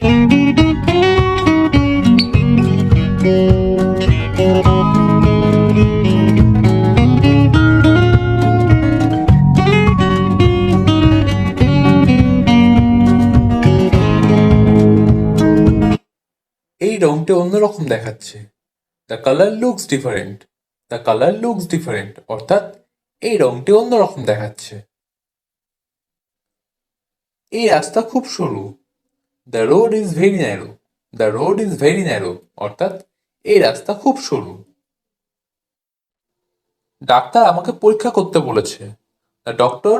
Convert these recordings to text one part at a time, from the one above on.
এই রংটা অন্যরকম দেখাচ্ছে। The colour looks different the colour looks different অর্থাৎ এই রংটি অন্যরকম দেখাচ্ছে। এই রাস্তা খুব সরু। The road is very narrow the road is very narrow অর্থাৎ এই রাস্তা খুব সরু। ডাক্তার আমাকে পরীক্ষা করতে বলেছে। The doctor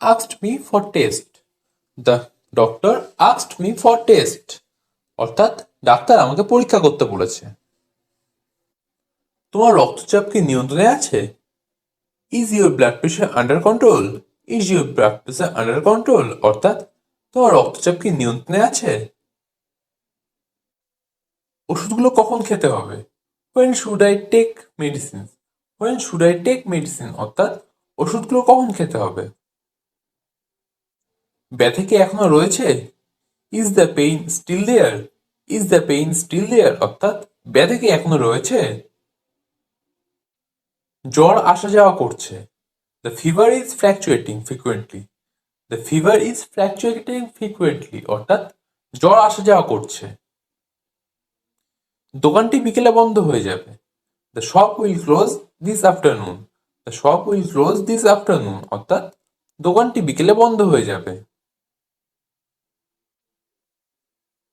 asked me for test the doctor asked me for test অর্থাৎ ডাক্তার আমাকে পরীক্ষা করতে বলেছে। তোমার রক্তচাপ কি নিয়ন্ত্রণে আছে? Is your blood pressure under control is your blood pressure under control অর্থাৎ তোমার রক্তচাপ কি নিয়ন্ত্রণে আছে? ওষুধগুলো কখন খেতে হবে? When should I take medicine when should I take medicine অর্থাৎ ওষুধগুলো কখন খেতে হবে? ব্যথা কি এখনও রয়েছে? Is the pain still there is the pain still there অর্থাৎ ব্যথা কি এখনও রয়েছে? জ্বর আসা যাওয়া করছে। The fever is fluctuating frequently the fever is fluctuating frequently অর্থাৎ জ্বর আসা যাওয়া করছে। দোকানটি বিকেলে বন্ধ হয়ে যাবে। The shop will close this afternoon the shop will close this afternoon অর্থাৎ দোকানটি বিকেলে বন্ধ হয়ে যাবে।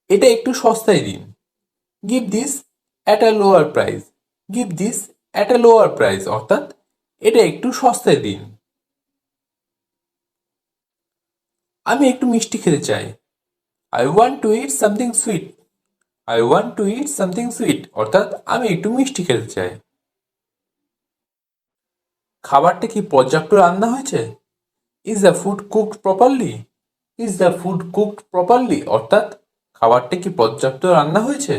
এটা একটু সস্তায় দিন। Give this at a lower price give this at a lower price অর্থাৎ এটা একটু সস্তায় দিন। আমি একটু মিষ্টি খেতে চাই। I want to eat something sweet I want to eat something sweet অর্থাৎ আমি একটু মিষ্টি খেতে চাই। খাবারটা কি পর্যাপ্ত রান্না হয়েছে? Is the food cooked properly is the food cooked properly অর্থাৎ খাবারটা কি পর্যাপ্ত রান্না হয়েছে?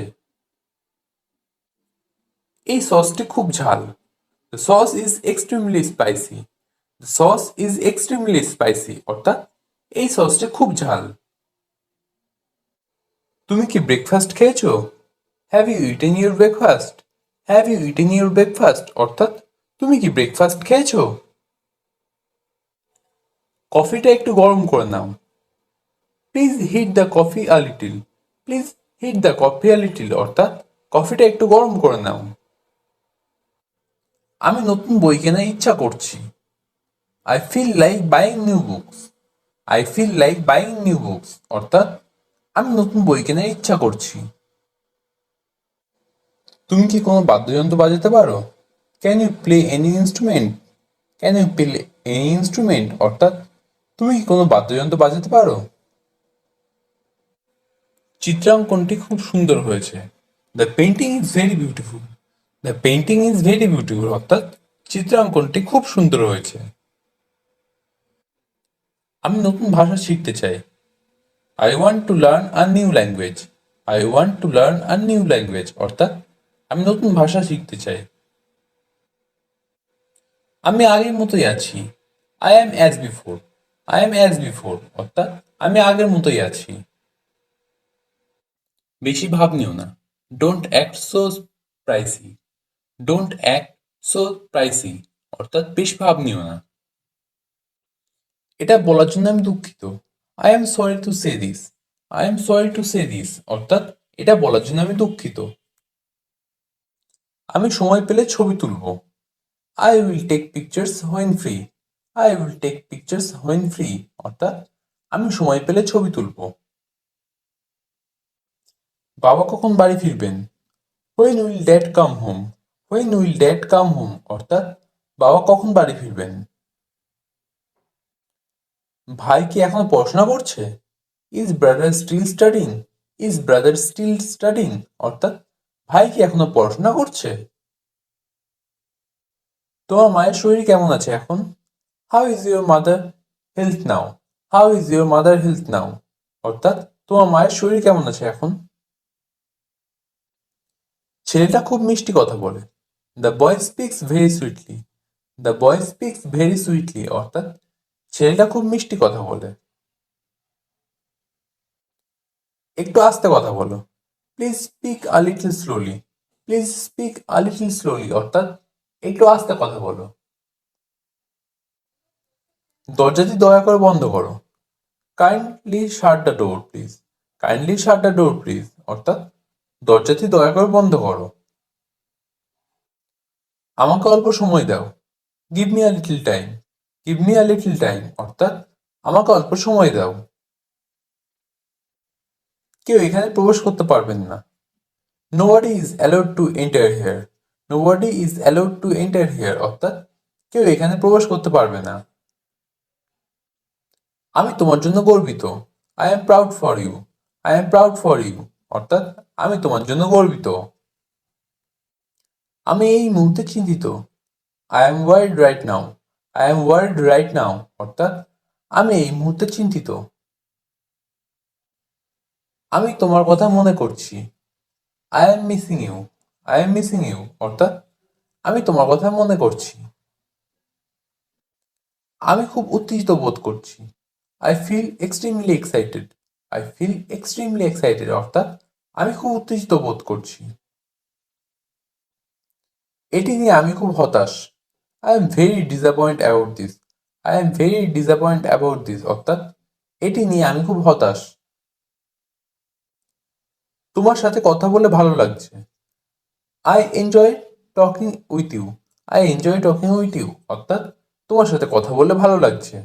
এই সসটি খুব ঝাল। The sauce is extremely spicy the sauce is extremely spicy অর্থাৎ এই সসটা খুব ঝাল। তুমি কি ব্রেকফাস্ট খেয়েছো? Have you eaten your breakfast have you eaten your breakfast অর্থাৎ, তুমি কি ব্রেকফাস্ট খেয়েছো? কফিটা একটু গরম করে নাও। Please heat the coffee a little please heat the coffee a little অর্থাৎ, কফিটা একটু গরম করে নাও। আমি নতুন বই কেনার ইচ্ছা করছি। I feel like buying new books I feel like buying new books অর্থাৎ, আমি নতুন বই কেনার ইচ্ছা করছি। তুমি কি কোনো বাদ্যযন্ত্র বাজাতে পারো? Can you play any instrument can you play any instrument অর্থাৎ, তুমি কি কোনো বাদ্যযন্ত্র বাজাতে পারো? চিত্রাঙ্কনটি খুব সুন্দর হয়েছে। The painting is very beautiful the painting is very beautiful অর্থাৎ, চিত্রাঙ্কনটি খুব সুন্দর হয়েছে। আমি নতুন ভাষা শিখতে চাই। I want to learn a new language I want to learn a new language অর্থাৎ আমি নতুন ভাষা শিখতে চাই। আমি আগের মতোই আছি। I am as before I am as before অর্থাৎ আমি আগের মতোই আছি। বেশি ভাব নিও না। Don't act so pricey don't act so pricey অর্থাৎ বেশি ভাব নিও না। এটা বলার জন্য আমি দুঃখিত। I am sorry to say this I am sorry to say this অর্থাৎ এটা বলার জন্য আমি দুঃখিত। আমি সময় পেলে ছবি তুলব। I will take pictures when free I will take pictures when free অর্থাৎ আমি সময় পেলে ছবি তুলব। বাবা কখন বাড়ি ফিরবেন? When will dad come home when will dad come home অর্থাৎ বাবা কখন বাড়ি ফিরবেন? ভাই কি এখনও পড়াশোনা করছে? Is brother still studying is brother still studying অর্থাৎ ভাই কি এখনও পড়াশোনা করছে? তোমার মায়ের শরীর কেমন আছে এখন? How is your mother health now how is your mother health now অর্থাৎ তোমার মায়ের শরীর কেমন আছে এখন? ছেলেটা খুব মিষ্টি কথা বলে। The boy speaks very sweetly the boy speaks very sweetly অর্থাৎ ছেলেটা খুব মিষ্টি কথা বলে। একটু আস্তে কথা বলো। Please speak a little slowly please speak a little slowly অর্থাৎ একটু আস্তে কথা বলো। দরজাটি দয়া করে বন্ধ করো। Kindly shut the door please kindly shut the door please অর্থাৎ দরজাটি দয়া করে বন্ধ করো। আমাকে অল্প সময় দাও। Give me a little time give me a little time অর্থাৎ আমাকে অল্প সময় দাও। কেউ এখানে প্রবেশ করতে পারবেন না। Nobody is allowed to enter here nobody is allowed to enter here অর্থাৎ কেউ এখানে প্রবেশ করতে পারবে না। আমি তোমার জন্য গর্বিত। I am proud for you I am proud for you অর্থাৎ আমি তোমার জন্য গর্বিত। আমি এই মুহূর্তে চিন্তিত। I am worried right now I am worried right now অর্থাৎ আমি এই মুহূর্তে চিন্তিত। আমি তোমার কথা মনে করছি। I am missing you I am missing you অর্থাৎ আমি তোমার কথা মনে করছি। আমি খুব উত্তেজিত বোধ করছি। I feel extremely excited I feel extremely excited অর্থাৎ আমি খুব উত্তেজিত বোধ করছি। এটি নিয়ে আমি খুব হতাশ। I am very disappoint about this I am very disappoint about this অর্থাৎ, এটি নিয়ে আমি খুব হতাশ। তোমার সাথে কথা বলে ভালো লাগছে। I enjoy talking with you I enjoy talking with you অর্থাৎ, তোমার সাথে কথা বলে ভালো লাগছে।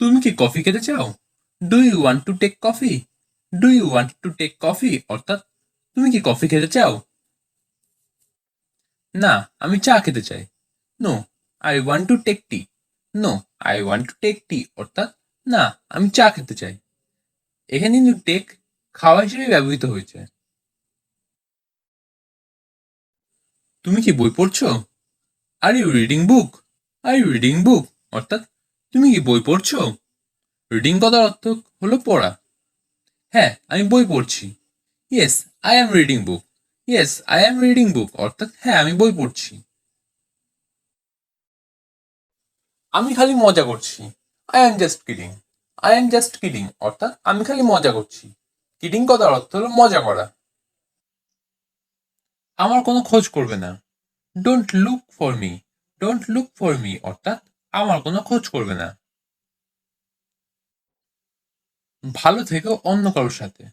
তুমি কি কফি খেতে চাও? Do you want to take coffee do you want to take coffee অর্থাৎ, তুমি কি কফি খেতে চাও? না, আমি চা খেতে চাই। No I want to take tea no I want to take tea অর্থাৎ না, আমি চা খেতে চাই। এখানে কিন্তু টেক খাওয়া হিসেবে ব্যবহৃত হয়েছে। তুমি কি বই পড়ছো? Are you reading book are you reading book অর্থাৎ তুমি কি বই পড়ছো? রিডিং কথার অর্থ হলো পড়া। হ্যাঁ আমি বই পড়ছি। Yes I am reading book yes I am reading book অর্থাৎ হ্যাঁ আমি বই পড়ছি। আমি খালি মজা করছি। I am just kidding I am just kidding অর্থাৎ, আমি খালি মজা করছি। কিডিং কথার অর্থ হলো মজা করা। আমার কোনো খোঁজ করবে না। Don't look for me don't look for me অর্থাৎ, আমার কোনো খোঁজ করবে না। ভালো থেকো অন্য কারোর সাথে।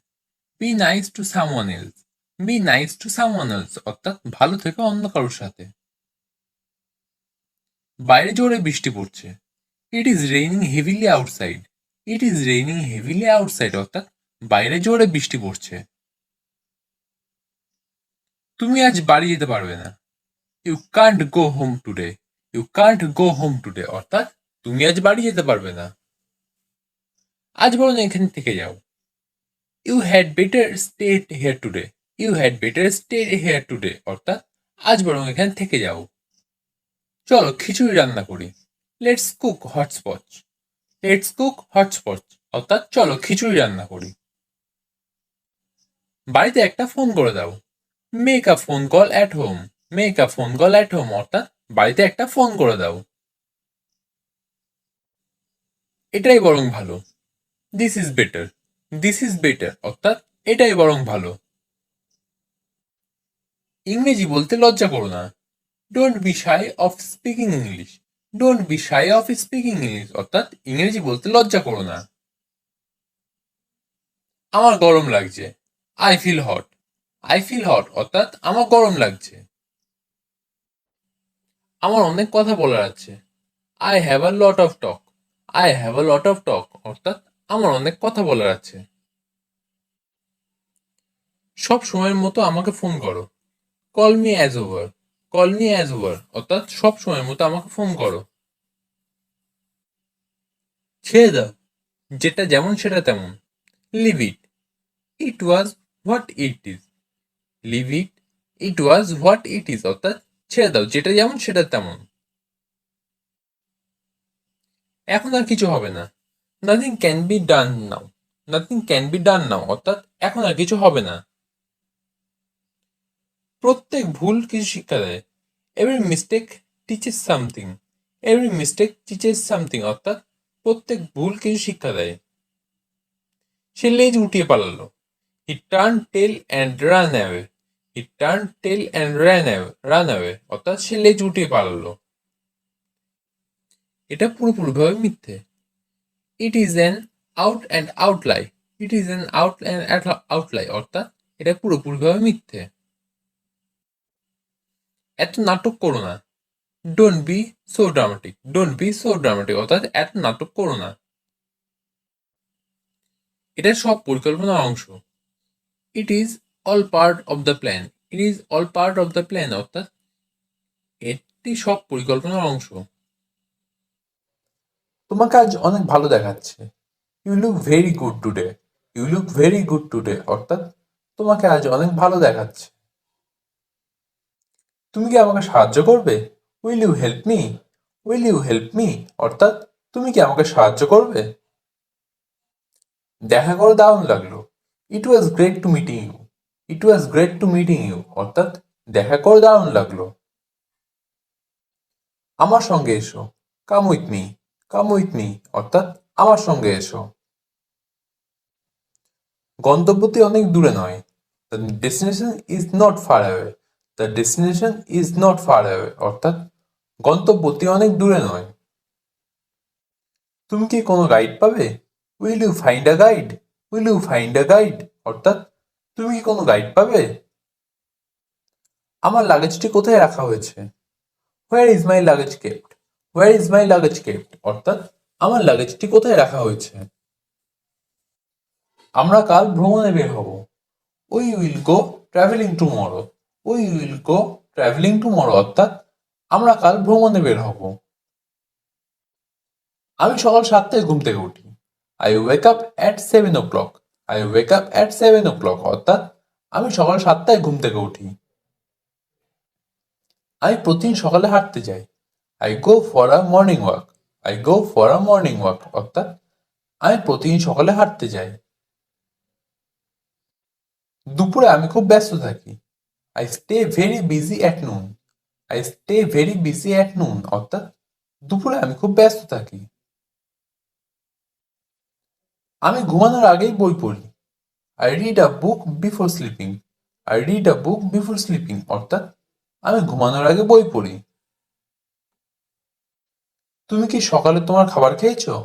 Be nice to someone else be nice to someone else অর্থাৎ ভালো থেকো অন্য কারোর সাথে। বাইরে জোরে বৃষ্টি পড়ছে। It is raining heavily outside it is raining heavily outside অর্থাৎ বাইরে জোরে বৃষ্টি পড়ছে। তুমি আজ বাড়ি যেতে পারবে না। You can't go home today you can't go home today অর্থাৎ তুমি আজ বাড়ি যেতে পারবে না। আজ বরং এখান থেকে যাও। You had better state here today you had better stay here today অর্থাৎ আজ বরং এখান থেকে যাও। চলো, খিচুড়ি রান্না করি। Let's cook hotchpotch let's cook hotchpotch অর্থাৎ চলো, খিচুড়ি রান্না করি। বাড়িতে একটা ফোন করে দাও। Make a phone call at home make a phone call at home অর্থাৎ বাড়িতে একটা ফোন করে দাও। এটাই বরং ভালো। This is better this is better অর্থাৎ এটাই বরং ভালো। ইংরেজি বলতে লজ্জা করো না। Don't be shy of speaking English don't be shy of speaking English অর্থাৎ ইংরেজি বলতে লজ্জা করো না। আমার গরম লাগছে। I feel hot I feel hot অর্থাৎ আমার গরম লাগছে। আমার অনেক কথা বলার আছে। I have a lot of talk I have a lot of talk অর্থাৎ আমার অনেক কথা বলার আছে। সব সময়ের মতো আমাকে ফোন করো। Call me as over call me as over অর্থাৎ সব সময়ের মতো আমাকে ফোন করো। ছেড়ে দাও। যেটা যেমন সেটা তেমন। Leave it it was what it is leave it it was what it is অর্থাৎ ছেড়ে দাও। যেটা যেমন সেটা তেমন। এখন আর কিছু হবে না। Nothing can be done now nothing can be done now অর্থাৎ এখন আর কিছু হবে না। প্রত্যেক ভুল কিছু শিক্ষা দেয়। Every mistake teaches something every mistake teaches something অর্থাৎ প্রত্যেক ভুল কিছু শিক্ষা দেয়। সে লেজ উঠিয়ে পালালো। He turn tail and run away he turn tail and run away run away অর্থাৎ সে লেজ উঠিয়ে পালালো। এটা পুরোপুরিভাবে মিথ্যে। It is an out and out lie it is an out and out lie অর্থাৎ এটা পুরোপুরিভাবে মিথ্যে। এত নাটক করো না। Don't be so dramatic don't be so dramatic অর্থাৎ এত নাটক করো না। এটা সব পরিকল্পনার অংশ। It is all part of the plan it is all part of the plan অর্থাৎ এটি সব পরিকল্পনার অংশ। তোমাকে আজ অনেক ভালো দেখাচ্ছে। You look very good today you look very good today অর্থাৎ তোমাকে আজ অনেক ভালো দেখাচ্ছে। তুমি কি আমাকে সাহায্য করবে? Will you help me will you help me অর্থাৎ তুমি কি আমাকে সাহায্য করবে? দেখা করে দারুণ লাগল। It was great to meeting you it was great to meeting you অর্থাৎ দেখা করে দারুণ লাগল। আমার সঙ্গে এসো। Come with me come with me অর্থাৎ আমার সঙ্গে এসো। গন্তব্যটি অনেক দূরে নয়। The destination is not far away the destination is not far away অর্থাৎ গন্তব্যটি অনেক দূরে নয়। তুমি কি কোনো গাইড পাবে? Will you find a guide will you find a guide অর্থাৎ তুমি কি কোনো গাইড পাবে? আমার লাগেজটি কোথায় রাখা হয়েছে? Where is my luggage kept where is my luggage kept অর্থাৎ আমার লাগেজটি কোথায় রাখা হয়েছে? আমরা কাল ভ্রমণে বের হব। We will go travelling tomorrow we will go travelling tomorrow অর্থাৎ আমরা কাল ভ্রমণে বের হব। আমি সকাল সাতটায় ঘুম থেকে উঠি। I wake up at seven o'clock I wake up at seven o'clock অর্থাৎ আমি সকাল সাতটায় ঘুম থেকে উঠি। আমি প্রতিদিন সকালে হাঁটতে যাই। I go for a morning walk I go for a morning walk অর্থাৎ আমি প্রতিদিন সকালে হাঁটতে যাই। দুপুরে আমি খুব ব্যস্ত থাকি। I stay very busy at noon I stay very busy at noon অর্থাৎ দুপুরে আমি খুব ব্যস্ত থাকি। আমি ঘুমানোর আগেই বই পড়ি। I read a book before sleeping I read a book before sleeping অর্থাৎ আমি ঘুমানোর আগে বই পড়ি। তুমি কি সকালে তোমার খাবার খেয়েছো?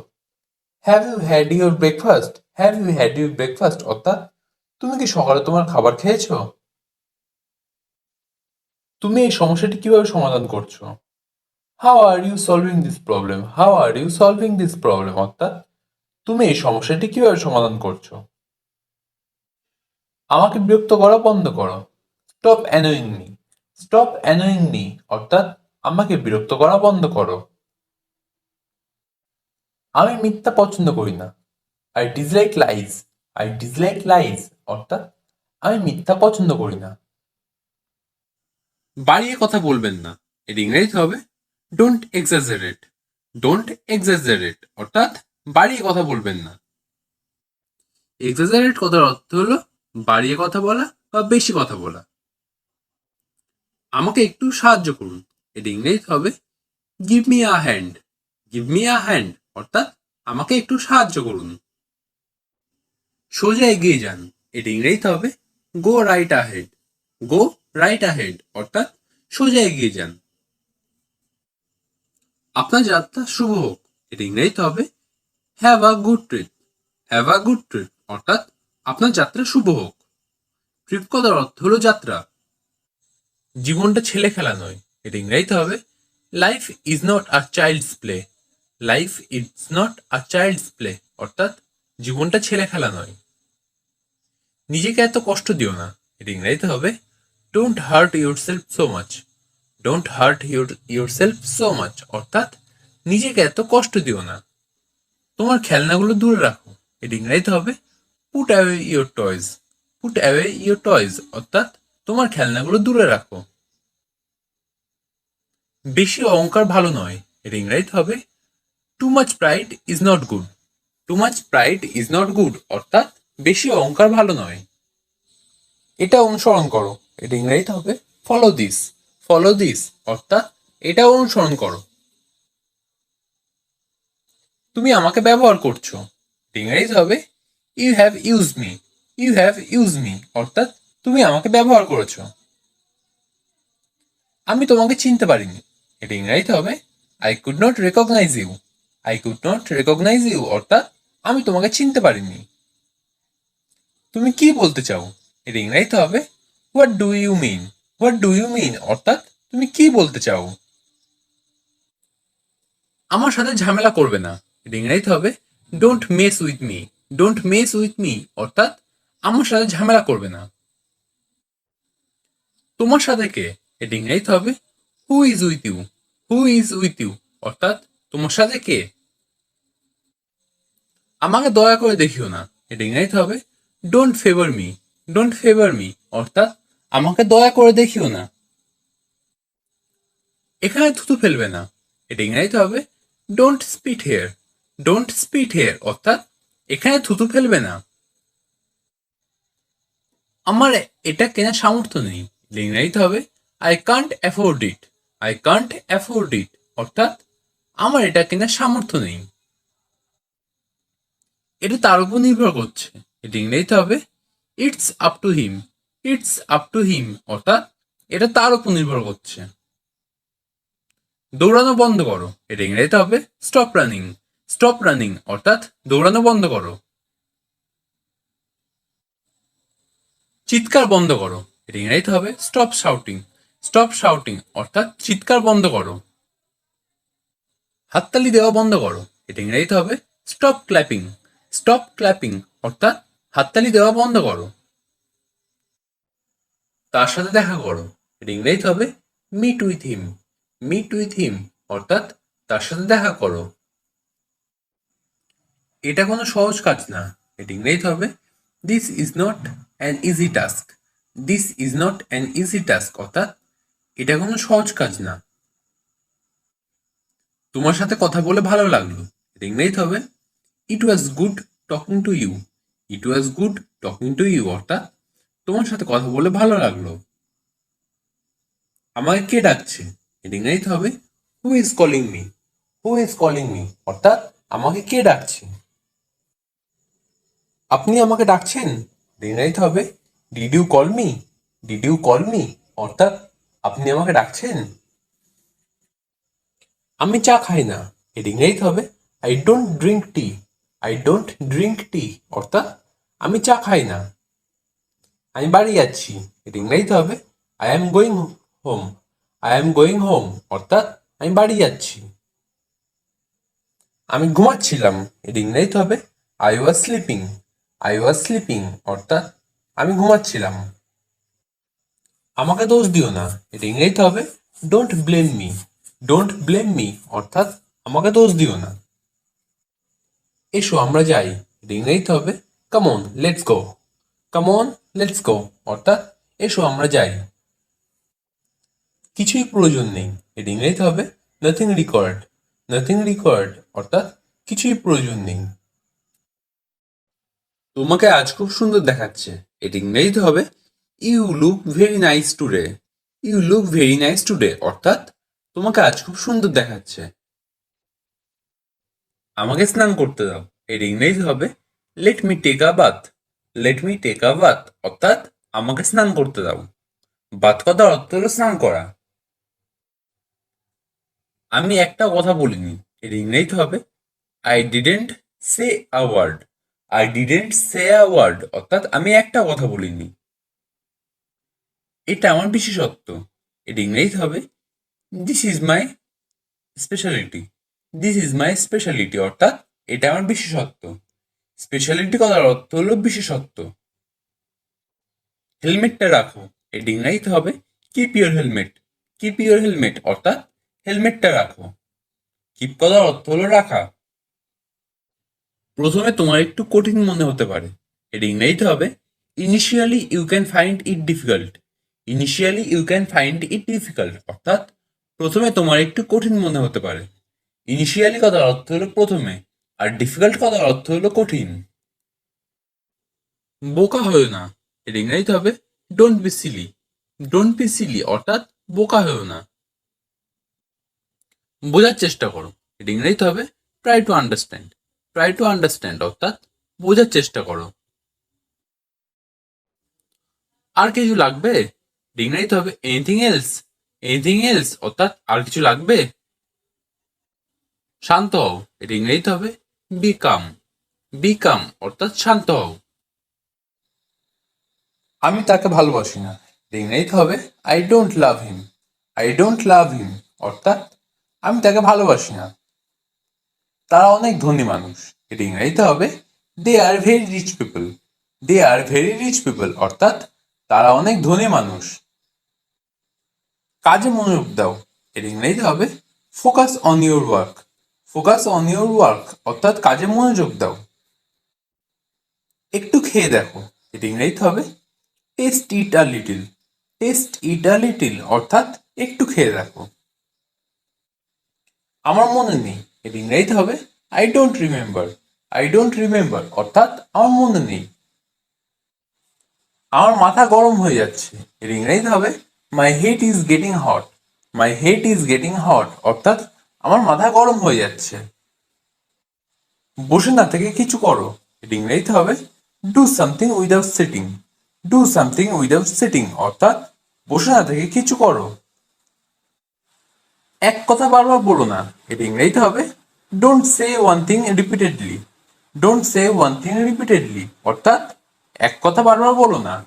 Have you had your breakfast have you had your breakfast অর্থাৎ তুমি কি সকালে তোমার খাবার খেয়েছো? তুমি এই সমস্যাটি কীভাবে সমাধান করছ? How are you solving this problem how are you solving this problem অর্থাৎ তুমি এই সমস্যাটি কীভাবে সমাধান করছ? আমাকে বিরক্ত করা বন্ধ করো। Stop annoying me stop annoying me অর্থাৎ আমাকে বিরক্ত করা বন্ধ করো। আমি মিথ্যা পছন্দ করি না। I dislike lies I dislike lies অর্থাৎ আমি মিথ্যা পছন্দ করি না। বাড়িয়ে কথা বলবেন না। এর ইংরেজি হবে ডোন্ট এক্সাজারেট ডোন্ট এক্সাজারেট অর্থাৎ বাড়িয়ে কথা বলবেন না। এক্সাজারেট কথার অর্থ হলো বাড়িয়ে কথা বলা বা বেশি কথা বলা। আমাকে একটু সাহায্য করুন। এর ইংরেজি হবে give me a hand give me a hand অর্থাৎ আমাকে একটু সাহায্য করুন। সোজা এগিয়ে যান। এর ইংরেজি হবে go right ahead go right ahead অর্থাৎ সোজা এগিয়ে যান। আপনার যাত্রা শুভ হোক। এর ইংরেজিতে হবে have a good trip have a good trip অর্থাৎ আপনার যাত্রা শুভ হোক। ট্রিপ কথার অর্থ হলো যাত্রা। জীবনটা ছেলে খেলা নয়। এর ইংরেজিতে হবে life is not a child's play life is not a child's play অর্থাৎ জীবনটা ছেলে খেলা নয়। নিজেকে এত কষ্ট দিও না। এর ইংরেজিতে হবে don't hurt yourself so much don't hurt your yourself so much অর্থাৎ নিজেকে এত কষ্ট দিও না। তোমার খেলনাগুলো দূরে রাখো। এর ইংরেজিতে হবে। Put away your toys put away your toys অর্থাৎ তোমার খেলনাগুলো দূরে রাখো। বেশি অহংকার ভালো নয়। এর ইংরেজিতে হবে। Too much pride is not good too much pride is not good অর্থাৎ বেশি অহংকার ভালো নয়। এটা অনুসরণ করো। এটা ইংরেজিতে হবে? ফলো দিস ফলো দিস অর্থাৎ এটা অনুসরণ করো। তুমি আমাকে ব্যবহার করছ। ইংরেজিতে হবে? You have use me you have use me অর্থাৎ তুমি আমাকে ব্যবহার করেছ। আমি তোমাকে চিনতে পারিনি। এটা ইংরাজিতে হবে? I could not recognise you I could not recognise you অর্থাৎ আমি তোমাকে চিনতে পারিনি। তুমি কি বলতে চাও? এটা ইংরাজিতে হবে? What do you mean what do you mean অর্থাৎ তুমি কি বলতে চাও? আমার সাথে ঝামেলা করবে না। ইংরাজিতে হবে। Don't mess with me don't mess with me অর্থাৎ আমার সাথে ঝামেলা করবে না। তোমার সাথে কে? এটা ইংরাজিতে হবে। Who is with you who is with you অর্থাৎ তোমার সাথে কে? আমাকে দয়া করে দেখিও না। এটা ইংরাজিতে হবে। Don't favour me don't favour me অর্থাৎ আমাকে দয়া করে দেখিও না। এখানে থুতু ফেলবে না। এটা ইংরাজিতে হবে don't spit here don't spit here অর্থাৎ এখানে থুতু ফেলবে না। আমার এটা কেনার সামর্থ্য নেই। ইংরাজিতে হবে I can't afford it I can't afford it অর্থাৎ আমার এটা কেনার সামর্থ্য নেই। এটা তার উপর নির্ভর করছে। এটা ইংরেজিতে হবে it's up to him it's up to him অর্থাৎ এটা তার উপর নির্ভর করছে। দৌড়ানো বন্ধ করো। এটা ইংরেজিতে হবে স্টপ রানিং স্টপ রানিং অর্থাৎ দৌড়ানো বন্ধ করো। চিৎকার বন্ধ করো। এটা ইংরেজিতে হবে স্টপ শাউটিং স্টপ শাউটিং অর্থাৎ চিৎকার বন্ধ করো। হাততালি দেওয়া বন্ধ করো। এটা ইংরেজিতে হবে স্টপ ক্ল্যাপিং স্টপ ক্ল্যাপিং অর্থাৎ হাততালি দেওয়া বন্ধ করো। তার সাথে দেখা করো। এটা ইংরেজিতে হবে meet with him meet with him অর্থাৎ তার সাথে দেখা করো। এটা কোনো সহজ কাজ না। এটা ইংরেজিতে হবে this is not an easy task this is not an easy task অর্থাৎ এটা কোনো সহজ কাজ না। তোমার সাথে কথা বলে ভালো লাগল। এটা ইংরেজিতে হবে it was good talking to you it was good talking to you অর্থাৎ তোমার সাথে কথা বলে ভালো লাগল। আমাকে কে ডাকছে? এটা হবে। Who is calling me who is calling me অর্থাৎ আমাকে কে ডাকছে? আপনি আমাকে ডাকছেন? ইংরেজিতে হবে। Did you call me did you call me অর্থাৎ আপনি আমাকে ডাকছেন? আমি চা খাই না। এটা হবে। I don't drink tea I don't drink tea অর্থাৎ আমি চা খাই না। আমি বাড়ি যাচ্ছি। এটা ইংরেজিতে হবে। I am going home I am going home অর্থাৎ আমি বাড়ি যাচ্ছি। আমি ঘুমাচ্ছিলাম। এটা ইংরেজিতে হবে। I was sleeping I was sleeping অর্থাৎ আমি ঘুমাচ্ছিলাম। আমাকে দোষ দিও না। এটা ইংরেজিতে হবে। Don't blame me don't blame me অর্থাৎ আমাকে দোষ দিও না। এসো, আমরা যাই। এটা ইংরেজিতে হবে। Come on let's go come on let's go অর্থাৎ, এসো, আমরা যাই। কিছুই প্রয়োজন নেই। এটা ইংরেজিতে হবে নাথিং রিকোয়ার্ড নাথিং রিকোয়ার্ড অর্থাৎ, কিছুই প্রয়োজন নেই। তোমাকে আজ খুব সুন্দর দেখাচ্ছে। এটা ইংরেজিতে হবে you look very nice today you look very nice today অর্থাৎ, তোমাকে আজ খুব সুন্দর দেখাচ্ছে। আমাকে স্নান করতে দাও। এর ইংরেজি হবে let me take a bath let me take a bath অর্থাৎ আমাকে স্নান করতে দাও। বাথ কথা অর্থ হলো স্নান করা। আমি একটা কথা বলিনি। এর ইংরেজিতে হবে। I didn't say a word I didn't say a word অর্থাৎ আমি একটা কথা বলিনি। এটা আমার বিশেষত্ব। এর ইংরেজিতে হবে। This is my speciality this is my speciality অর্থাৎ এটা আমার বিশেষত্ব। স্পেশালিটি কথার অর্থ হলো বিশেষত্ব। হেলমেটটা রাখো এটি ইংরাজিতে হবে keep your helmet keep your helmet অর্থাৎ হেলমেটটা রাখো। কিপ কথার অর্থ হলো রাখা। প্রথমে তোমার একটু কঠিন মনে হতে পারে। এটি ইংরেজিতে হবে initially you can find it difficult initially you can find it difficult অর্থাৎ প্রথমে তোমার একটু কঠিন মনে হতে পারে। ইনিশিয়ালি কথার অর্থ হলো প্রথমে। আর ডিফিকাল্ট কথার অর্থ হলো কঠিন। বোকা হয়েও না এর ইংরেজিতে হবে don't be silly don't be silly অর্থাৎ বোকা হয়েও না। বোঝার চেষ্টা করো এর ইংরেজিতে হবে try to understand try to understand অর্থাৎ বোঝার চেষ্টা করো। আর কিছু লাগবে? ডিংরাইতে হবে এনিথিং এলস এনিথিং এলস অর্থাৎ আর কিছু লাগবে? শান্ত হও এটা ইংরেজিতে হবে বিকাম বিকাম অর্থাৎ শান্ত হও। আমি তাকে ভালোবাসি না। ইংরেজিতে হবে I don't love him I don't love him অর্থাৎ আমি তাকে ভালোবাসি না। তারা অনেক ধনী মানুষ। এটা ইংরেজিতে হবে they are very rich people they are very rich people অর্থাৎ তারা অনেক ধনী মানুষ। কাজে মনোযোগ দাও। এটা ইংরেজিতে হবে focus on your work focus on your work, অর্থাৎ কাজে মনোযোগ দাও। একটু খেয়ে দেখো এটা ইংরেজিতে হবে। Taste it a little taste it a little অর্থাৎ একটু খেয়ে দেখো। আমার মনে নেই এটা ইংরেজিতে হবে। I don't remember I don't remember অর্থাৎ আমার মনে নেই। আমার মাথা গরম হয়ে যাচ্ছে এর ইংরেজিতে হবে। My head is getting hot my head is getting hot অর্থাৎ আমার মাথা গরম হয়ে যাচ্ছে। বসে না থেকে কিছু করো। ইংরেজিতে হবে। Do something without sitting do something without sitting অর্থাৎ বসে না থেকে কিছু করো। এক কথা বারবার বলো না। এর ইংরেজিতে হবে। Don't say one thing repeatedly don't say one thing repeatedly অর্থাৎ এক কথা বারবার বলো না।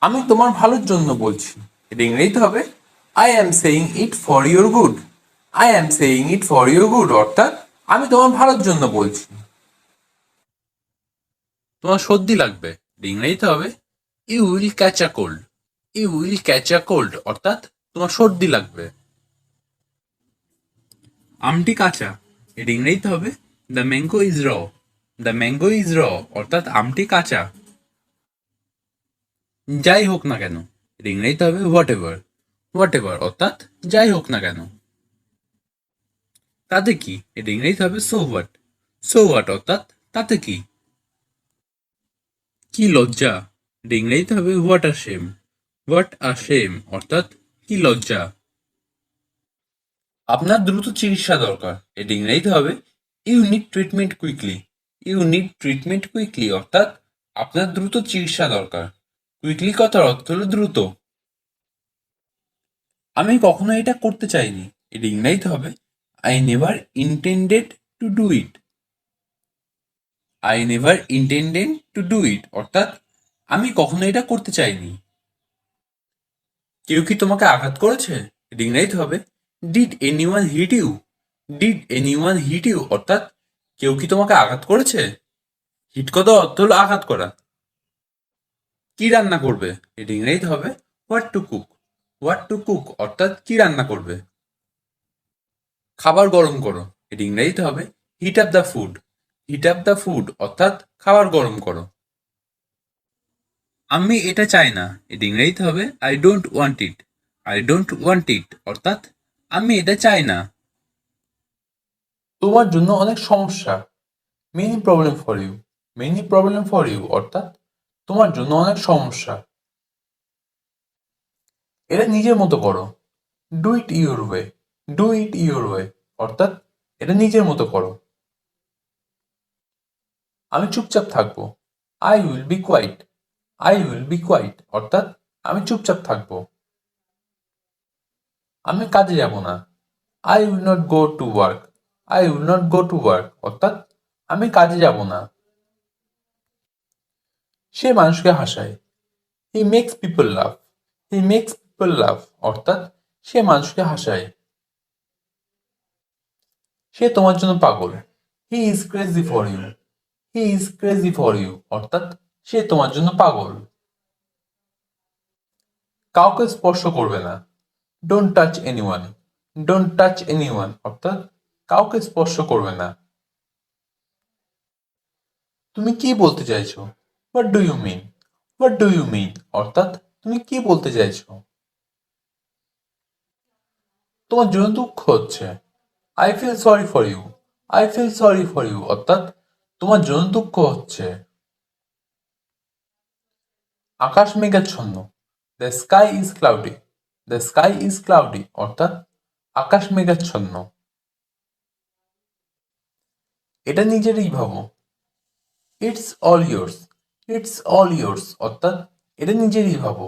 আমি তোমার ভালোর জন্য বলছি। এটা ইংরেজিতে হবে। I am saying it for your good I am saying it for your good অর্থাৎ আমি তোমার ভালোর জন্য বলছি। তোমার সর্দি লাগবে ইংরেজিতে হবে। You will catch a cold you will catch a cold অর্থাৎ তোমার সর্দি লাগবে। আমটি কাঁচা এটা ইংরেজিতে হবে। The mango is raw the mango is raw অর্থাৎ আমটি কাঁচা। যাই হোক না কেন এটা ইংরেজিতে হবে হোয়াট এভার হোয়াট এভার অর্থাৎ যাই হোক না কেন। তাতে কি? এটা ইংরেজিতে হবে সো হোয়াট সো অর্থাৎ তাতে কি? কি লজ্জা? এটা ইংরেজিতে হবে what are shame what are shame অর্থাৎ কি লজ্জা? আপনার দ্রুত চিকিৎসা দরকার। এটা ইংরেজিতে হবে you need treatment quickly you need treatment quickly অর্থাৎ আপনার দ্রুত চিকিৎসা দরকার। কুইকলি কথার অর্থ হলো দ্রুত। আমি কখনো এটা করতে চাইনি। এটা ইংরেজিতে হবে I never intended to do it I never intended to do it অর্থাৎ, আমি কখনো এটা করতে চাইনি। কেউ কি তোমাকে আঘাত করেছে? ইংরেজিতে হবে। Did anyone hit you did anyone hit you অর্থাৎ, কেউ কি তোমাকে আঘাত করেছে? হিট কথা অর্থ হলো আঘাত করা। কি রান্না করবে? ইংরেজিতে হবে। What to cook what to cook অর্থাৎ, কি রান্না করবে? খাবার গরম করো। এটা ইংরেজিতে হবে heat up the food heat up the food অর্থাৎ খাবার গরম করো। আমি এটা চাই না। এটা ইংরেজিতে হবে I don't want it I don't want it অর্থাৎ আমি এটা চাই না। তোমার জন্য অনেক সমস্যা। Many problem for you many problem for you অর্থাৎ তোমার জন্য অনেক সমস্যা। এটা নিজের মতো করো। Do it your way do it your way অর্থাৎ এটা নিজের মতো করো। আমি চুপচাপ থাকব। I will be quiet I will be quiet অর্থাৎ আমি চুপচাপ থাকব। আমি কাজে যাব না। I will not go to work I will not go to work অর্থাৎ আমি কাজে যাব না। সে মানুষকে হাসায়। He makes people love he makes people love অর্থাৎ সে মানুষকে হাসায়। সে তোমার জন্য পাগল। He is crazy for you he is crazy for you অর্থাৎ সে তোমার জন্য পাগল। কাউকে স্পর্শ করবে না। Don't touch anyone don't touch anyone অর্থাৎ কাউকে স্পর্শ করবে না। তুমি কি বলতে চাইছো? What do you mean what do you mean অর্থাৎ তুমি কি বলতে চাইছো? তোমার জন্য দুঃখ হচ্ছে। I feel sorry for you I feel sorry for you অর্থাৎ তোমার জন্য দুঃখ হচ্ছে। আকাশ মেঘাচ্ছন্ন। The sky is cloudy the sky is cloudy অর্থাৎ আকাশ মেঘাচ্ছন্ন। এটা নিজেরই ভাবো। It's all yours it's all yours অর্থাৎ এটা নিজেরই ভাবো।